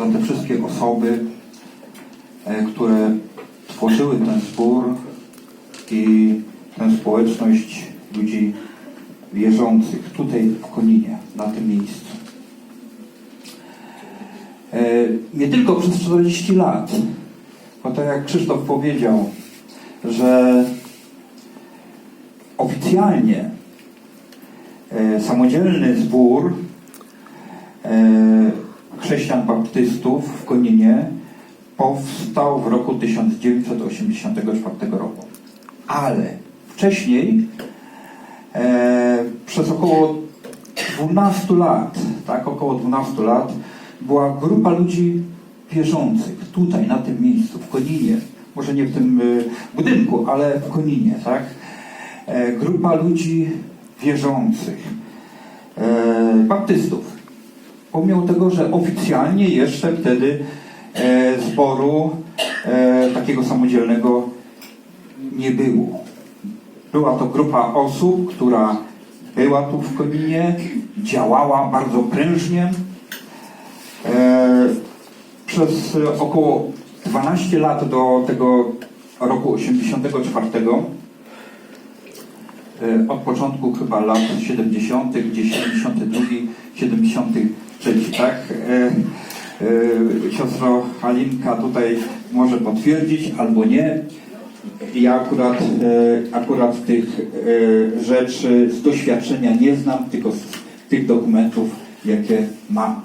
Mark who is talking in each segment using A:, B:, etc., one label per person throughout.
A: za te wszystkie osoby, e, które tworzyły ten zbór i tę społeczność ludzi wierzących tutaj w Koninie, na tym miejscu. E, Nie tylko przez 40 lat, bo tak jak Krzysztof powiedział, że oficjalnie e, samodzielny zbór chrześcijan baptystów w Koninie powstał w roku 1984 roku. Ale wcześniej e, przez około 12 lat, tak, około 12 lat była grupa ludzi wierzących tutaj, na tym miejscu, w Koninie. Może nie w tym e, budynku, ale w Koninie, tak? E, grupa ludzi wierzących, e, baptystów. Pomimo tego, że oficjalnie jeszcze wtedy e, zboru e, takiego samodzielnego nie było. Była to grupa osób, która była tu w Koninie, działała bardzo prężnie. E, przez około 12 lat do tego roku 84 e, od początku chyba lat 70., gdzieś 72, 73, tak? E, e, Siostro Halinka tutaj może potwierdzić albo nie. Ja akurat, e, akurat tych rzeczy z doświadczenia nie znam, tylko z tych dokumentów, jakie mam.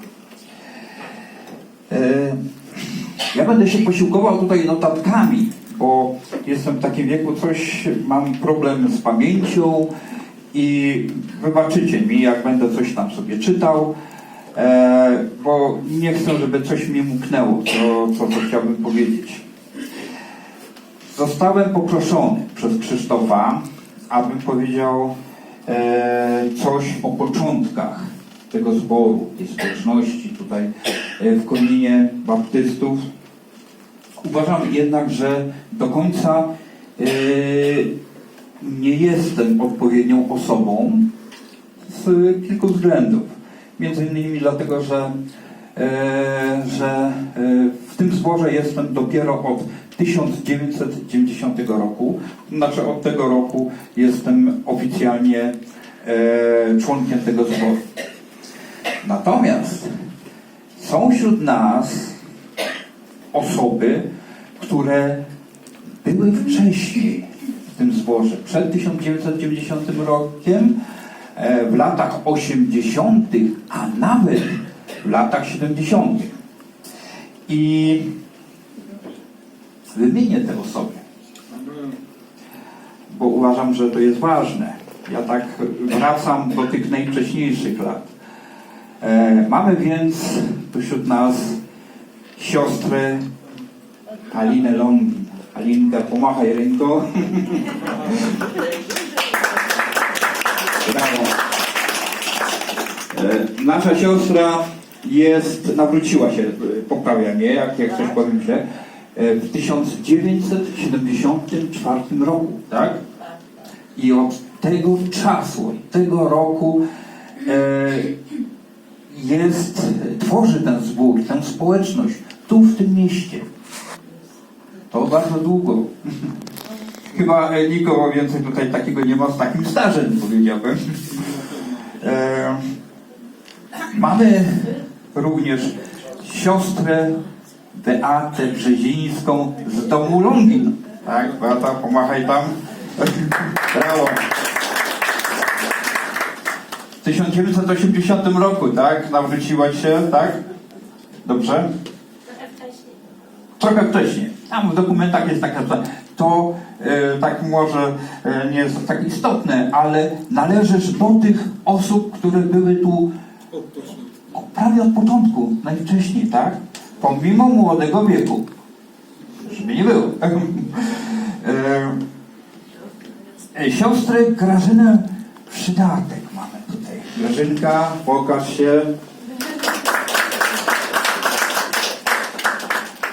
A: Ja będę się posiłkował tutaj notatkami, bo jestem w takim wieku, coś mam problem z pamięcią i wybaczycie mi, jak będę coś tam sobie czytał, e, bo nie chcę, żeby coś mi umknęło, co, co, co chciałbym powiedzieć. Zostałem poproszony przez Krzysztofa, abym powiedział e, coś o początkach tego zboru, tej społeczności tutaj e, w Koninie Baptystów. Uważam jednak, że do końca e, nie jestem odpowiednią osobą z kilku względów. Między innymi dlatego, że, e, że e, w tym zborze jestem dopiero od 1990 roku. Znaczy od tego roku jestem oficjalnie e, członkiem tego zboru. Natomiast są wśród nas osoby, które były wcześniej w tym zborze, przed 1990 rokiem, w latach 80., a nawet w latach 70. I wymienię te osoby, bo uważam, że to jest ważne. Ja tak wracam do tych najwcześniejszych lat. E, mamy więc tu wśród nas siostrę Alinę Longin. Alinka, pomachaj ręką. Brawo. E, Nasza siostra jest, nawróciła się, e, poprawia mnie, jak, jak coś powiem źle, e, w 1974 roku, tak? I od tego czasu, od tego roku e, jest, tworzy ten zbór, tę społeczność tu w tym mieście. To bardzo długo. Chyba e, nikogo więcej tutaj takiego nie ma z takim stażem, powiedziałbym. E, mamy również siostrę Beatę Brzezińską z domu Longin. Tak, Beata, pomachaj tam. Brawo. W 1980 roku, tak? Nawróciłaś się, tak? Dobrze? Trochę wcześniej. Tam w dokumentach jest taka, to e, tak może e, nie jest tak istotne, ale należysz do tych osób, które były tu prawie od początku, najwcześniej, tak? Pomimo młodego wieku. Żeby nie było. e, e, siostrę Grażynę Przydatek mamy tutaj. Grażynka, pokaż się.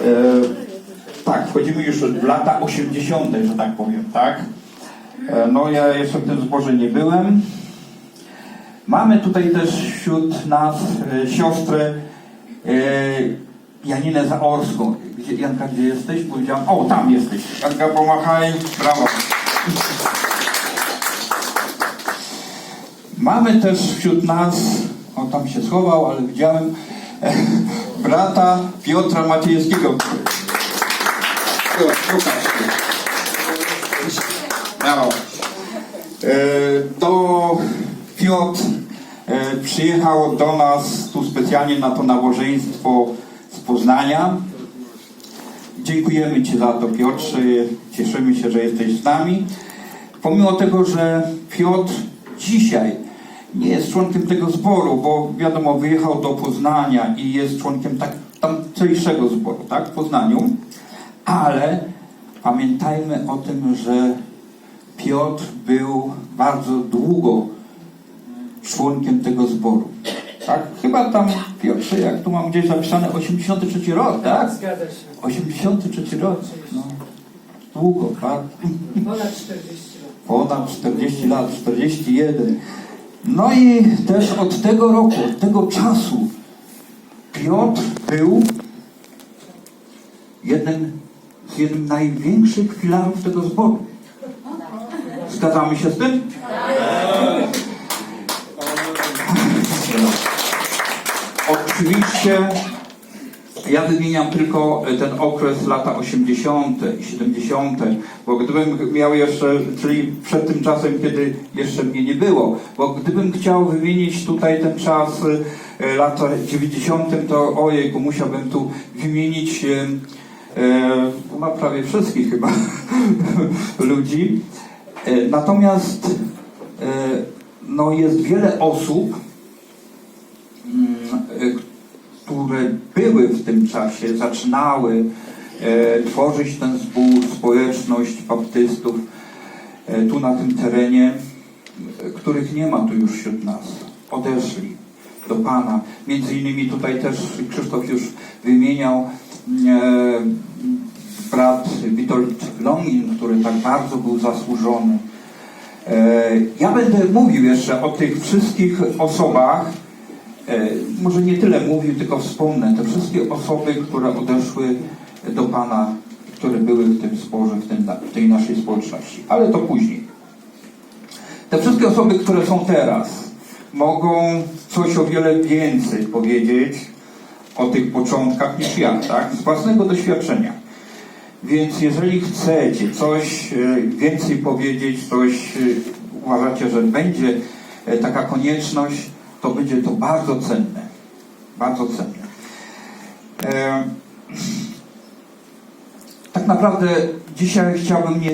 A: E, tak, wchodzimy już w lata 80., że tak powiem, tak? E, no ja jeszcze w tym zborze nie byłem. Mamy tutaj też wśród nas e, siostrę e, Janinę Zaorską. Gdzie, Janka, gdzie jesteś? Powiedziałam, o, tam jesteś. Janka, pomachaj, brawo. Mamy też wśród nas, o tam się schował, ale widziałem, e, brata Piotra Maciejewskiego. Brawo. To Piotr przyjechał do nas tu specjalnie na to nabożeństwo z Poznania. Dziękujemy Ci za to, Piotrze. Cieszymy się, że jesteś z nami. Pomimo tego, że Piotr dzisiaj nie jest członkiem tego zboru, bo wiadomo, wyjechał do Poznania i jest członkiem tak, tamtejszego zboru, tak, w Poznaniu, ale pamiętajmy o tym, że Piotr był bardzo długo członkiem tego zboru. Tak? Chyba tam, Piotrze, jak tu mam gdzieś zapisane, 83 rok, tak?
B: Zgadza się.
A: 83 rok. No. Długo, tak?
B: Ponad 40 lat.
A: Ponad 40 lat, 41. No i też od tego roku, od tego czasu Piotr był jednym z jednym z największych filarów tego zboru. Zgadzamy się z tym? Oczywiście ja wymieniam tylko ten okres lata 80. i 70., bo gdybym miał jeszcze, czyli przed tym czasem, kiedy jeszcze mnie nie było, bo gdybym chciał wymienić tutaj ten czas e, lata 90., to ojejku, musiałbym tu wymienić e, e, no, prawie wszystkich chyba ludzi. E, Natomiast e, no, jest wiele osób, e, które były w tym czasie, zaczynały e, tworzyć ten zbór, społeczność baptystów e, tu na tym terenie, e, których nie ma tu już wśród nas. Odeszli do Pana. Między innymi tutaj też Krzysztof już wymieniał e, brat Witold Longin, który tak bardzo był zasłużony. E, Ja będę mówił jeszcze o tych wszystkich osobach, E, może nie tyle mówił, tylko wspomnę te wszystkie osoby, które odeszły do Pana, które były w tym sporze, w, tym, w tej naszej społeczności. Ale to później. Te wszystkie osoby, które są teraz, mogą coś o wiele więcej powiedzieć o tych początkach niż ja, tak? Z własnego doświadczenia. Więc jeżeli chcecie coś e, więcej powiedzieć, coś e, uważacie, że będzie e, taka konieczność, to będzie to bardzo cenne. Bardzo cenne. E, tak naprawdę dzisiaj chciałbym nie